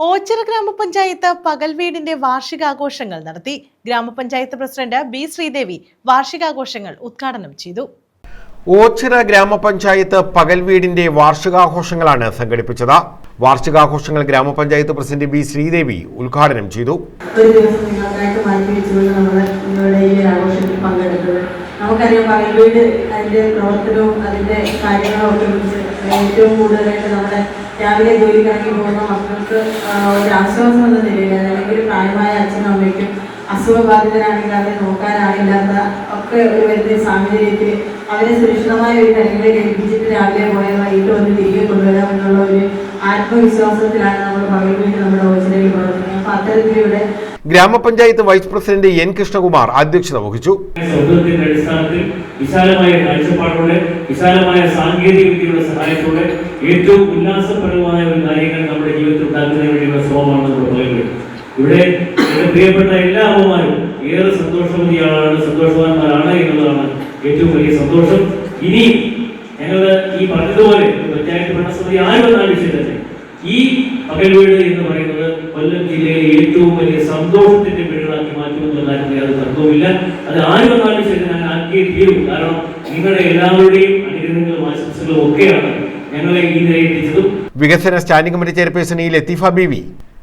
ഓച്ചിറ ഗ്രാമപഞ്ചായത്ത് പകൽ വീടിന്റെ വാർഷികാഘോഷങ്ങൾ നടത്തി. ഗ്രാമപഞ്ചായത്ത് പ്രസിഡന്റ് ബി ശ്രീദേവി വാർഷികാഘോഷങ്ങൾ ഉദ്ഘാടനം ചെയ്തു. ഓച്ചിറ ഗ്രാമപഞ്ചായത്ത് പകൽ വീടിന്റെ വാർഷികാഘോഷങ്ങളാണ് സംഘടിപ്പിച്ചത്. വാർഷികാഘോഷങ്ങൾ ഗ്രാമപഞ്ചായത്ത് പ്രസിഡന്റ് ബി ശ്രീദേവി ഉദ്ഘാടനം ചെയ്തു. നമുക്കറിയാം പകൽ വീട് അതിന്റെ പ്രവർത്തനവും അതിന്റെ കാര്യങ്ങളും ഒക്കെ കുറിച്ച് ഏറ്റവും കൂടുതലായിട്ട് നമ്മുടെ രാവിലെ ഇറങ്ങി പോകുന്ന മക്കൾക്ക് ഒരു ആശ്വാസം എന്ന നിലയിൽ അല്ലെങ്കിൽ പ്രായമായ അച്ഛനും അമ്മയ്ക്കും അസുഖബാധിതരാണെങ്കിൽ അവരെ നോക്കാനാളില്ലാത്ത ഒക്കെ ഒരു വലിയ സാഹചര്യത്തിൽ അവരെ സുരക്ഷിതമായ ഒരു കാര്യങ്ങളിൽ ഏൽപ്പിച്ചിട്ട് രാവിലെ പോയാൽ വൈകിട്ട് വന്ന് തിരികെ കൊണ്ടുവരാം എന്നുള്ള ഒരു ആത്മവിശ്വാസത്തിലാണ് നമ്മൾ പകർന്നിട്ട് നമ്മുടെ ഓച്ചിറയിൽ പ്രവർത്തിക്കുന്നത്. അപ്പൊ അത്തരത്തിലൂടെ ഗ്രാമപഞ്ചായത്ത് വൈസ് പ്രസിഡന്റ് എൻ കൃഷ്ണകുമാർ അധ്യക്ഷത വഹിച്ചു. സൗഹൃദത്തിന്റെ അടിസ്ഥാനത്തിൽ വിശാലമായ കാഴ്ചപ്പാടോടെ വിശാലമായ സാങ്കേതിക വിദ്യയുടെ സഹായത്തോടെ ഏറ്റവും ഉല്ലാസപരമായ ഒരു കാര്യങ്ങൾ നമ്മുടെ ജീവിതത്തിൽ ഉണ്ടാക്കുന്നതിന് വേണ്ടിയുള്ള ശ്രമമാണ് നമ്മൾ പറയുന്നത്. ഇവിടെ എന്റെ പ്രിയപ്പെട്ട എല്ലാ അമ്മമാരും ഏറെ സന്തോഷവതിയാണ് സന്തോഷവാന്മാരാണ് എന്നുള്ളതാണ് ഏറ്റവും വലിയ സന്തോഷം. ഇനി ഞങ്ങൾ ഈ പറഞ്ഞതുപോലെ പഞ്ചായത്ത് ഭരണസമിതി ആരും ആവശ്യമില്ല ഈ പകൽ വീട് എന്ന് പറയുന്നത് കൊല്ലം ജില്ലയിലെ ഏറ്റവും വലിയ സന്തോഷത്തിന്റെ വീടുകളാക്കി മാറ്റുമെന്നുള്ള കാര്യത്തിൽ അത് തർക്കവുമില്ല. അത് ആര് വന്നാലും ഞാൻ ആക്കിയേ തീരും കാരണം നിങ്ങളുടെ എല്ലാവരുടെയും അനുഗ്രഹങ്ങളും ആശംസകളും ഒക്കെയാണ് ഞങ്ങളെ ഈ വികസന സ്റ്റാൻഡിംഗ് കമ്മിറ്റി ചെയർപേഴ്സൺ ഇ ലത്തീഫ ബീവി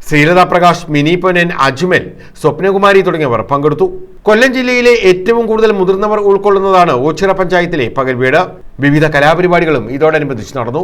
ശ്രീലത പ്രകാശ് മിനി പൊന്നൻ അജ്മൽ സ്വപ്നകുമാരി തുടങ്ങിയവർ പങ്കെടുത്തു. കൊല്ലം ജില്ലയിലെ ഏറ്റവും കൂടുതൽ മുതിർന്നവർ ഉൾക്കൊള്ളുന്നതാണ് ഓച്ചിറ പഞ്ചായത്തിലെ പകൽവീട്. വിവിധ കലാപരിപാടികളും ഇതോടനുബന്ധിച്ച് നടന്നു.